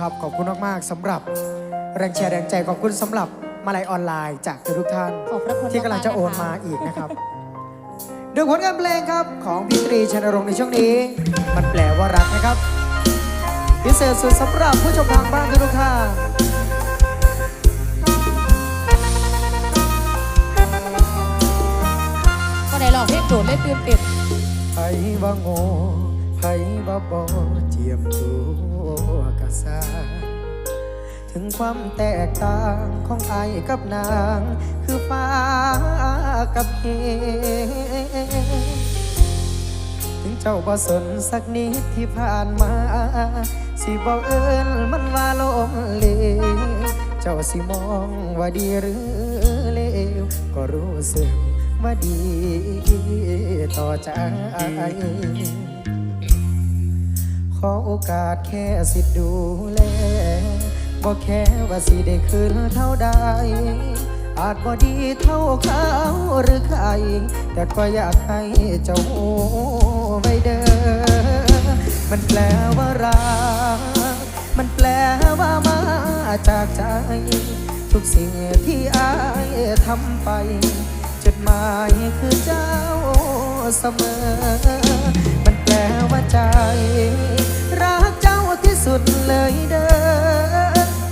นะครับ ขอบคุณมากๆสำหรับแรงแชร์แรงใจขอบคุณสำหรับมาลัยออนไลน์จากทุกท่านขอบพระคุณที่กำลังจะโอนๆมาคอีกนะครับดูผลงานเพลงครับของพี่ตรีชนรงค์ในช่วงนี้ มันแปลว่ารักนะครับ พิเศษสุดสำหรับผู้ชมทางบ้านทุกท่านก็ได้ลองเพลงโดดเล่นตื่นเต้นไผว่าโง่ไผว่าบ่เทียมตัว กษาถึงความแตกต่างของไอายกับนาง คือฟ้ากับเหถึงเจ้าบ่สนสักนิดที่ผ่านมา สิบ่เอิ้นมันว่าลมเลวเจ้าสิมองว่าดีหรือเลวก็รู้สึกว่าดีต่อใจ ขอโอกาสแค่สิดูแลบอกแค่ว่าสิได้คืนเท่าใด อาจบ่ดีเท่าเขาหรือใคร แต่ก็อยากให้เจ้าไว้เด้อ มันแปลว่ารัก มันแปลว่ามาจากใจ ทุกสิ่งที่อายทำไป จุดหมายคือเจ้าเสมอ มันแปลว่าใจ สุดเลยเด้อ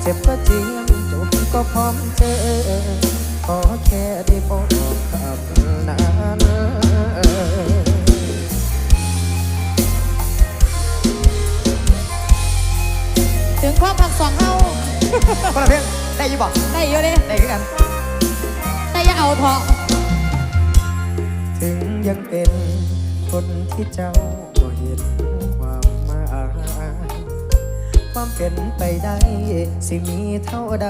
เจ็บก็จริงจบก็พร้อมเจอ ขอแค่ได้บอกกับนั้นถึงความผักสองเฮาคนละเพลงได้ยี่บอกได้อยู่เลยได้คือกันแต่อย่าเอาเถอะถึงยังเป็นคนที่เจ้าก็เห็น ความเป็นไปได้ สิมีเท่าใด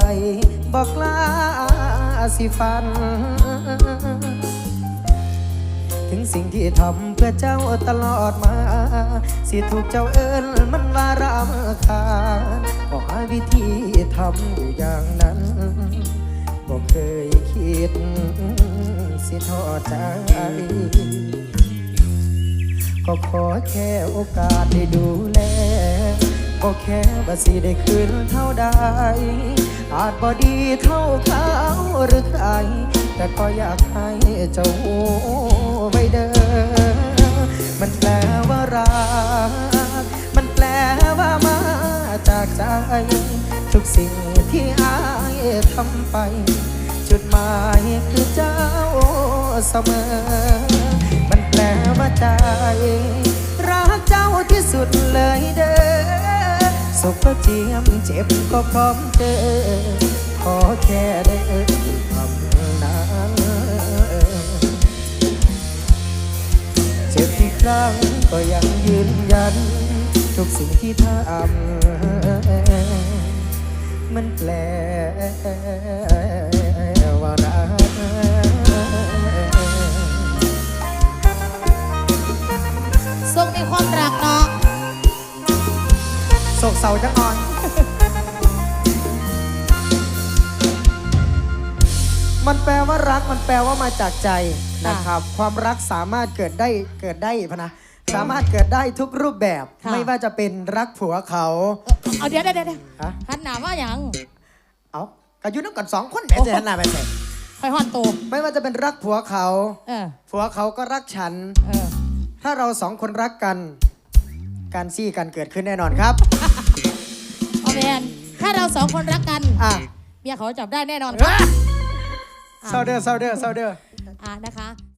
บอกลาสิฟัน ถึงสิ่งที่ทำเพื่อเจ้าตลอดมา สิถูกเจ้าเอิญมันว่ารำคาญก็หาวิธีทำอยู่อย่างนั้นก็เคยคิด สิทอใจก็ขอแค่โอกาสได้ดูแล ก็แค่ว่าสิได้คืนเท่าใดอาจบ่ดีเท่าเขาหรือใคร แต่ก็อยากให้เจ้าไว้เด้อมันแปลว่ารัก มันแปลว่ามาจากใจ ทุกสิ่งที่อายทำไป จุดหมายคือเจ้าเสมอ มันแปลว่าใจ รักเจ้าที่สุดเลยุขก็เจียมเจ็บก็พร้อมเจอ ขอแค่ได้เอ่ยคำนั้นเจ็บที่ครั้งก็ยังยืนยัน ทุกสิ่งที่ทำมันแปล โศกเศร้าจังอ่อน มันแปลว่ารักมันแปลว่ามาจากใจนะครับ ความรักสามารถเกิดได้เกิดได้พะนะสามารถเกิดได้ทุกรูปแบบไม่ว่าจะเป็นรักผัวเขา เอาเดี๋ยวเดี๋ยวเดี๋ยวฮะ หันหน้าว่าอย่างเอากระยุน้ำกันสองคนแหม่จะหันหน้าไปใส่คอยหอนโตไม่ว่าจะเป็นรักผัวเขา เออผัวเขาก็รักฉัน เออถ้าเราสองคนรักกัน การซี่กันเกิดขึ้นแน่นอนครับ เอาแมนถ้าเราสองคนรักกันอะ เมียเขาจับได้แน่นอนครับเซาเดอร์เซาเดอร์เซาเดอร์อ่านะคะ